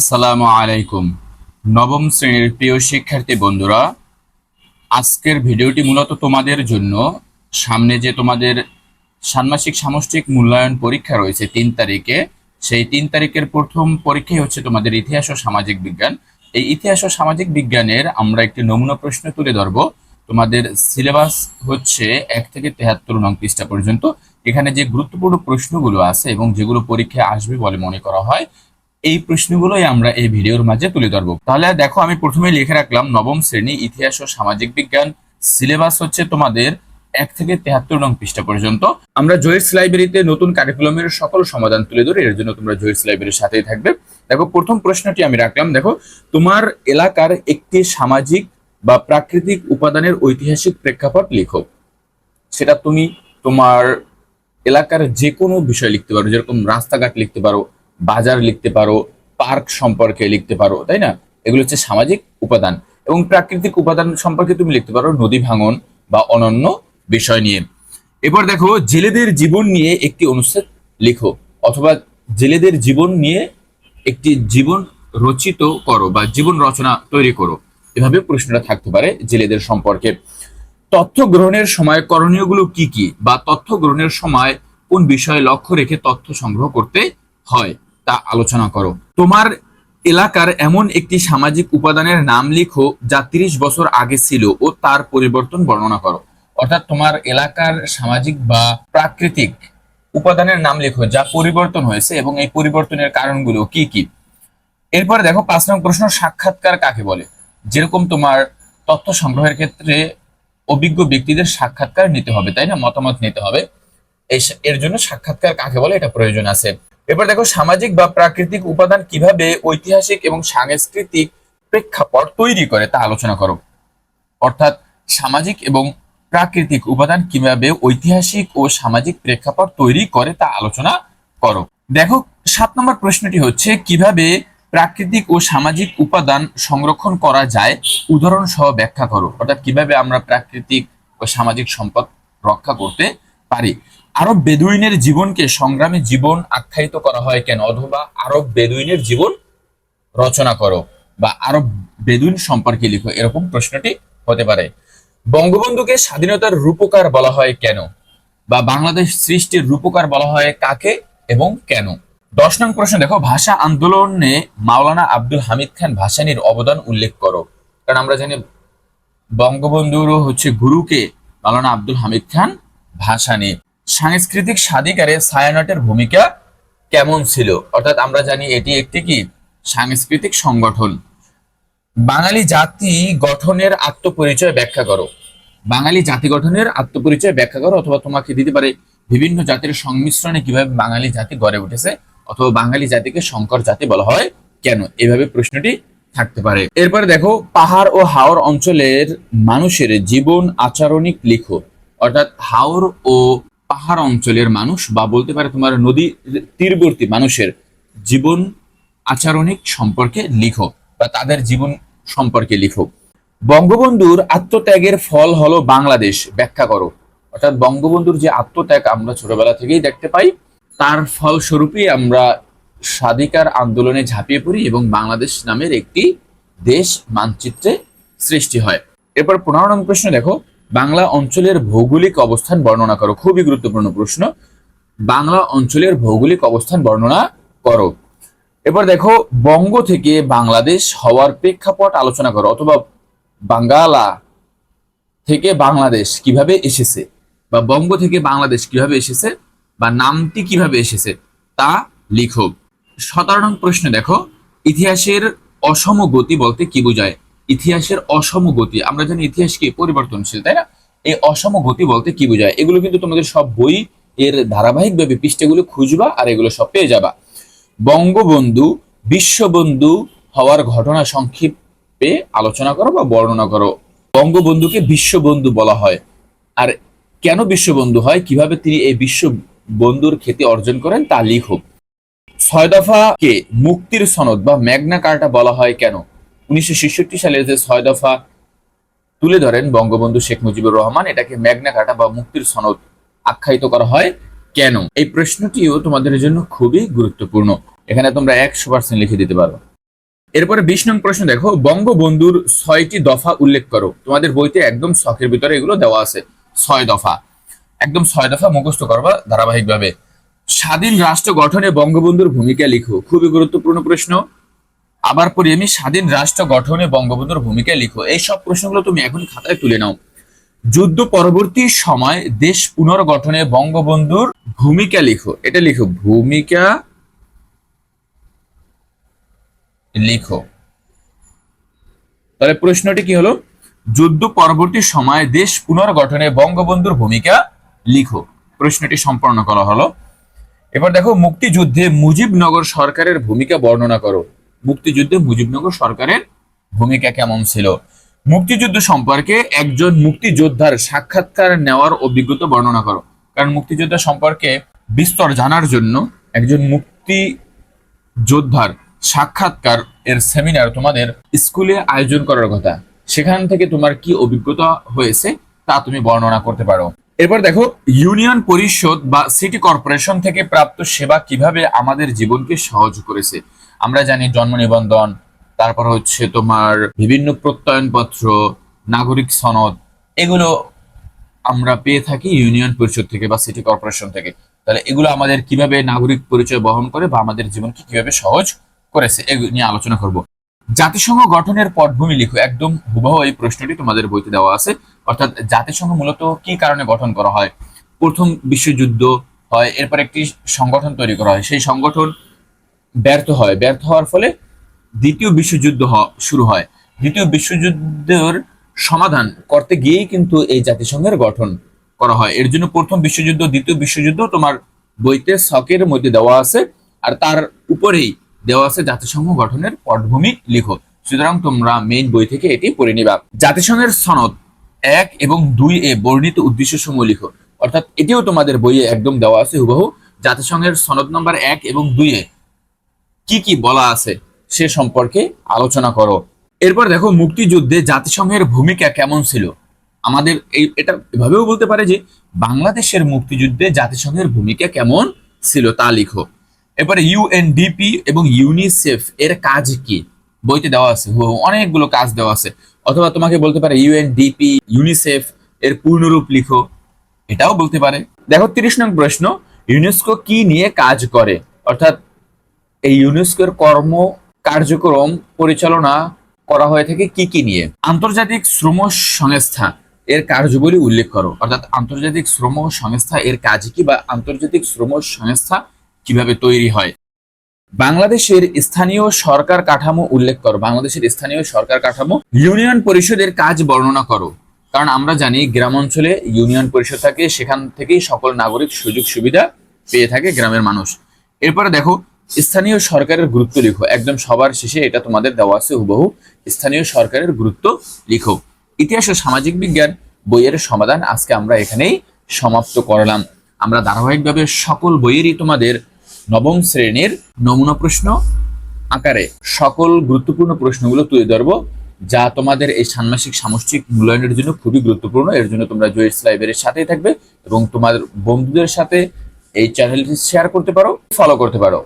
আসসালামু আলাইকুম। নবম শ্রেণির প্রিয় শিক্ষার্থী বন্ধুরা, আজকের ভিডিওটি মূলত তোমাদের জন্য। সামনে যে তোমাদের ষান্মাসিক সামষ্টিক মূল্যায়ন পরীক্ষা রয়েছে তিন তারিখে, সেই তিন তারিখের প্রথম পরীক্ষাই হচ্ছে তোমাদের ইতিহাস ও সামাজিক বিজ্ঞান। এই ইতিহাস ও সামাজিক বিজ্ঞানের আমরা একটি নমুনা প্রশ্ন তুলে ধরব। তোমাদের সিলেবাস হচ্ছে এক থেকে তেহাত্তর নং পৃষ্ঠা পর্যন্ত। এখানে যে গুরুত্বপূর্ণ প্রশ্নগুলো আছে এবং যেগুলো পরীক্ষায় আসবে বলে মনে করা হয় এই প্রশ্নগুলোই আমরা এই ভিডিওর মাঝে তুলে ধরবো। তাহলে দেখো, আমি প্রথমে লিখে রাখলাম, নবম শ্রেণি ইতিহাস ও সামাজিক বিজ্ঞান, সিলেবাস হচ্ছে তোমাদের এক থেকে তেহাত্তর নং পৃষ্ঠা পর্যন্ত। আমরা জয়েস লাইব্রেরিতে নতুন কারিকুলামের সকল সমাধান তুলে ধরি, এর জন্য তোমরা জয়েস লাইব্রেরির সাথেই থাকবে। দেখো, প্রথম প্রশ্নটি আমি রাখলাম, দেখো, তোমার এলাকার একটি সামাজিক বা প্রাকৃতিক উপাদানের ঐতিহাসিক প্রেক্ষাপট লিখো। সেটা তুমি তোমার এলাকার যে কোনো বিষয় লিখতে পারো, যেরকম রাস্তাঘাট লিখতে পারো বাজার লিখতে পারো, পার্ক সম্পর্কে লিখতে পারো, তাই না? এগুলো হচ্ছে সামাজিক উপাদান এবং প্রাকৃতিক উপাদান সম্পর্কে তুমি লিখতে পারো নদী ভাঙন বা অনন্য বিষয় নিয়ে। এবার দেখো, জেলেদের জীবন নিয়ে একটি অনুচ্ছেদ লিখো অথবা জেলেদের জীবন নিয়ে একটি জীবন রচিত করো বা জীবন রচনা তৈরি করো। এভাবে প্রশ্নটা থাকতে পারে জেলেদের সম্পর্কে। তথ্য গ্রহণের সময় করণীয়গুলো কি কি বা তথ্য গ্রহণের সময় কোন বিষয়ে লক্ষ্য রেখে তথ্য সংগ্রহ করতে হয়? তা আলোচনা করো। তোমার এলাকার এমন একটি সামাজিক উপাদানের নাম লিখো যা তিরিশ বছর আগে ছিল ও তার পরিবর্তন বর্ণনা করো। অর্থাৎ তোমার এলাকার সামাজিক বা প্রাকৃতিক উপাদানের নাম লিখো যা পরিবর্তন হয়েছে এবং এই পরিবর্তনের কারণগুলো কি কি? এরপরে দেখো, পাঁচ নম্বর প্রশ্ন, সাক্ষাৎকার কাকে বলে? যেরকম তোমার তথ্য সংগ্রহের ক্ষেত্রে অভিজ্ঞ ব্যক্তিদের সাক্ষাৎকার নিতে হবে, তাই না? মতামত নিতে হবে। এর জন্য সাক্ষাৎকার কাকে বলে? এটা প্রয়োজন আছে। এবার দেখো সামাজিক বা প্রাকৃতিক উপাদান কীভাবে ঐতিহাসিক এবং সাংস্কৃতিক প্রেক্ষাপট তৈরি করে তা আলোচনা করো। অর্থাৎ সামাজিক এবং প্রাকৃতিক উপাদান কীভাবে ঐতিহাসিক ও সামাজিক প্রেক্ষাপট তৈরি করে তা আলোচনা করো। দেখো, সাত নম্বর প্রশ্নটি হচ্ছে, কীভাবে প্রাকৃতিক ও সামাজিক উপাদান সংরক্ষণ করা যায়? উদাহরণ সহ ব্যাখ্যা করো। অর্থাৎ কীভাবে আমরা প্রাকৃতিক ও সামাজিক সম্পদ রক্ষা করতে পারি? আরব বেদুইনের জীবনকে সংগ্রামী জীবন আখ্যায়িত করা হয় কেন? অথবা আরব বেদুইনের জীবন রচনা করো বা আরব বেদুইন সম্পর্কে লিখো, এরকম প্রশ্নটি হতে পারে। বঙ্গবন্ধুকে স্বাধীনতার রূপকার বলা হয় কেন? বা বাংলাদেশ সৃষ্টির রূপকার বলা হয় কাকে এবং কেন? দশ নং প্রশ্ন দেখো, ভাষা আন্দোলনে মাওলানা আব্দুল হামিদ খান ভাসানীর অবদান উল্লেখ করো। কারণ আমরা জানি বঙ্গবন্ধুরও হচ্ছে গুরুকে মাওলানা আব্দুল হামিদ খান ভাসানী। সাংস্কৃতিক স্বাধিকারে ছায়ানটের ভূমিকা কেমন ছিল? অর্থাৎ আমরা জানি এটি একটি কি? সাংস্কৃতিক সংগঠন। বাঙালি জাতি গঠনের আত্মপরিচয় ব্যাখ্যা করো। বাঙালি জাতি গঠনের আত্মপরিচয় ব্যাখ্যা করো অথবা তোমাকে দিতে পারে বিভিন্ন জাতির সংমিশ্রণে কীভাবে বাঙালি জাতি গড়ে উঠেছে অথবা বাঙালি জাতিকে শঙ্কর জাতি বলা হয় কেন? এভাবে প্রশ্নটি থাকতে পারে। এরপরে দেখো, পাহাড় ও হাওর অঞ্চলের মানুষের জীবন আচরণিক লিখো। অর্থাৎ হাওর ও পাহাড় অঞ্চলের মানুষ বা বলতে পারে তোমার নদী তীরবর্তী মানুষের জীবন আচরণিক সম্পর্কে লিখো বা তাদের জীবন সম্পর্কে লিখো। বঙ্গবন্ধুর আত্মত্যাগের ফল হলো বাংলাদেশ, ব্যাখ্যা করো। অর্থাৎ বঙ্গবন্ধুর যে আত্মত্যাগ আমরা ছোটবেলা থেকেই দেখতে পাই, তার ফলস্বরূপই আমরা স্বাধিকার আন্দোলনে ঝাঁপিয়ে পড়ি এবং বাংলাদেশ নামের একটি দেশ মানচিত্রে সৃষ্টি হয়। এরপর পনেরো প্রশ্ন দেখো। বাংলা অঞ্চলের ভৌগোলিক অবস্থান বর্ণনা করো। খুবই গুরুত্বপূর্ণ প্রশ্ন। বাংলা অঞ্চলের ভৌগোলিক অবস্থান বর্ণনা করো। এবার দেখো, বঙ্গ থেকে বাংলাদেশ হওয়ার প্রেক্ষাপট আলোচনা করো, অথবা বাঙ্গালা থেকে বাংলাদেশ কীভাবে এসেছে, বা বঙ্গ থেকে বাংলাদেশ কীভাবে এসেছে, বা নামটি কীভাবে এসেছে, তা লিখো। সতেরো নং প্রশ্ন দেখো, ইতিহাসের অসম গতি বলতে কি বোঝায়? ইতিহাসের অসম গতি। আমরা জানি ইতিহাস কি? পরিবর্তনশীল, তাই না? এই অসম গতি বলতে কি বোঝায়? এগুলো কিন্তু তোমাদের সব বই এর ধারাবাহিকভাবে পৃষ্ঠাগুলো খুঁজবা আর এগুলো সব পেয়ে যাবা। বঙ্গবন্ধু, বিশ্ববন্ধু হওয়ার ঘটনা সংক্ষেপে আলোচনা করো বা বর্ণনা করো। বঙ্গবন্ধুকে বিশ্ববন্ধু বলা হয়। আর কেন বিশ্ববন্ধু হয়? কীভাবে তিনি এই বিশ্ববন্ধুর খ্যাতি অর্জন করেন তা লিখো। ছয় দফাকে মুক্তির সনদ বা ম্যাগনা কার্টা বলা হয় কেন? উনিশশো সালের যে ছয় দফা তুলে ধরেন বঙ্গবন্ধু শেখ মুজিবুর রহমান, এটাকে ম্যাগনা কার্টা বা মুক্তির সনদ আখ্যায়িত করা হয়। কেন? এই প্রশ্নটিও তোমাদের জন্য খুবই গুরুত্বপূর্ণ। এখানে তোমরা একশো পার্সেন্ট লিখে দিতে পারো। এরপরে বিশ নং প্রশ্ন দেখো, বঙ্গবন্ধুর ছয়টি দফা উল্লেখ করো। তোমাদের বইতে একদম শখের ভিতরে এগুলো দেওয়া আছে। ছয় দফা। একদম ছয় দফা মুখস্থ করবা ধারাবাহিকভাবে। স্বাধীন রাষ্ট্র গঠনে বঙ্গবন্ধুর ভূমিকা লিখো। খুবই গুরুত্বপূর্ণ প্রশ্ন। আবার পড়ি আমি স্বাধীন রাষ্ট্র গঠনে বঙ্গবন্ধুর ভূমিকা লিখো। এই সব প্রশ্নগুলো তুমি এখন খাতায় তুলে নাও। যুদ্ধ পরবর্তী সময় দেশ পুনর্গঠনে বঙ্গবন্ধুর ভূমিকা লিখো। এটা লিখো, ভূমিকা লিখো। তাহলে প্রশ্নটি কি হলো? যুদ্ধ পরবর্তী সময় দেশ পুনর্গঠনে বঙ্গবন্ধুর ভূমিকা লিখো। প্রশ্নটি সম্পন্ন করা হলো। এবার দেখো, মুক্তিযুদ্ধে মুজিবনগর সরকারের ভূমিকা বর্ণনা করো। মুক্তিযুদ্ধে মুজিবনগর সরকারের ভূমিকা কেমন ছিল? মুক্তিযুদ্ধ সম্পর্কে একজন মুক্তিযোদ্ধার সাক্ষাৎকার নেওয়ার অভিজ্ঞতা বর্ণনা করো। কারণ মুক্তিযোদ্ধা সম্পর্কে বিস্তর জানার জন্য একজন মুক্তি যোদ্ধার সাক্ষাৎকার এর সেমিনার তোমাদের স্কুলে আয়োজন করার কথা। সেখান থেকে তোমার কি অভিজ্ঞতা হয়েছে তা তুমি বর্ণনা করতে পারো। এরপর দেখো, ইউনিয়ন পরিষদ বা সিটি কর্পোরেশন থেকে প্রাপ্ত সেবা কীভাবে আমাদের জীবনকে সহজ করেছে? আমরা জানি জন্ম নিবন্ধন, তারপর হচ্ছে তোমার বিভিন্ন প্রত্যয়নপত্র, নাগরিক সনদ, এগুলো আমরা পেয়ে থাকি ইউনিয়ন পরিষদ থেকে বা সিটি কর্পোরেশন থেকে। তাহলে এগুলো আমাদের কীভাবে নাগরিক পরিচয় বহন করে বা আমাদের জীবনকে কীভাবে সহজ করেছে এগুলো নিয়ে আলোচনা করব। জাতিসংঘ গঠনের পটভূমি লিখো, একদম হুবহু এই প্রশ্নটি তোমাদের বইতে দেওয়া আছে। অর্থাৎ জাতিসংঘ মূলত কি কারণে গঠন করা হয়? প্রথম বিশ্বযুদ্ধ হয়, এরপর একটি সংগঠন তৈরি করা হয়। সেই সংগঠন ব্যর্থ হয়। ব্যর্থ হওয়ার ফলে দ্বিতীয় বিশ্বযুদ্ধ শুরু হয়। দ্বিতীয় বিশ্বযুদ্ধের সমাধান করতে গিয়েই কিন্তু এই জাতিসংঘের গঠন করা হয়। এর জন্য প্রথম বিশ্বযুদ্ধ, দ্বিতীয় বিশ্বযুদ্ধ তোমার বইতে শকের মধ্যে দেওয়া আছে আর তার উপরেই দেওয়া আছে জাতিসংঘ গঠনের পটভূমি লিখো। সুতরাং তোমরা মেইন বই থেকে এটি পড়ে নিবা। জাতিসংঘের সনদ এক এবং দুই এ বর্ণিত উদ্দেশ্য সমূহ লিখো। অর্থাৎ এটিও তোমাদের বইয়ে একদম দেওয়া আছে হুবহু। জাতিসংঘের সনদ নম্বর এক এবং দুই এ কি কি বলা আছে সে সম্পর্কে আলোচনা করো। এরপর দেখো, মুক্তিযুদ্ধে জাতিসংঘের ভূমিকা কেমন ছিল? আমাদের এই, এটা এভাবেও বলতে পারে যে বাংলাদেশের মুক্তিযুদ্ধে জাতিসংঘের ভূমিকা কেমন ছিল তা লিখো। এরপরে ইউএনডিপি এবং ইউনিসেফ এর কাজ কি? বইতে দেওয়া আছে অনেকগুলো কাজ দেওয়া আছে। অথবা তোমাকে বলতে পারে ইউএনডিপি ইউনিসেফ এর পূর্ণরূপ লিখো। এটাও বলতে পারে। দেখো, তিরিশ নং প্রশ্ন ইউনেস্কো কি নিয়ে কাজ করে? অর্থাৎ এই ইউনেস্কোর কর্ম কার্যক্রম পরিচালনা করা হয়ে থাকে কি কি নিয়ে? আন্তর্জাতিক শ্রম সংস্থা এর কার্যবলী উল্লেখ করো। অর্থাৎ আন্তর্জাতিক শ্রম সংস্থা এর কাজ কি বা আন্তর্জাতিক শ্রম সংস্থা কীভাবে তৈরি হয়? বাংলাদেশের স্থানীয় সরকার কাঠামো উল্লেখ করো। বাংলাদেশের স্থানীয় সরকার কাঠামো ইউনিয়ন পরিষদের কাজ বর্ণনা করো। কারণ আমরা জানি গ্রাম অঞ্চলে ইউনিয়ন পরিষদ থাকে, সেখান থেকেই সকল নাগরিক সুযোগ সুবিধা পেয়ে থাকে গ্রামের মানুষ। এরপরে দেখো স্থানীয় সরকারের গুরুত্ব লিখো। একদম সবার শেষে এটা তোমাদের দেওয়া আছে হুবহু। স্থানীয় সরকারের গুরুত্ব লিখো। ইতিহাস ও সামাজিক বিজ্ঞান বইয়ের সমাধান আজকে আমরা এখানেই সমাপ্ত করলাম। আমরা ধারাবাহিকভাবে সকল বইয়েরই তোমাদের নবম শ্রেণির নমুনা প্রশ্ন আকারে সকল গুরুত্বপূর্ণ প্রশ্নগুলো তুলে ধরবো, যা তোমাদের এই ষান্মাসিক সামষ্টিক মূল্যায়নের জন্য খুবই গুরুত্বপূর্ণ। এর জন্য তোমরা জয়েস লাইব্রেরির সাথেই থাকবে এবং তোমার বন্ধুদের সাথে এই চ্যানেলটি শেয়ার করতে পারো ফলো করতে পারো।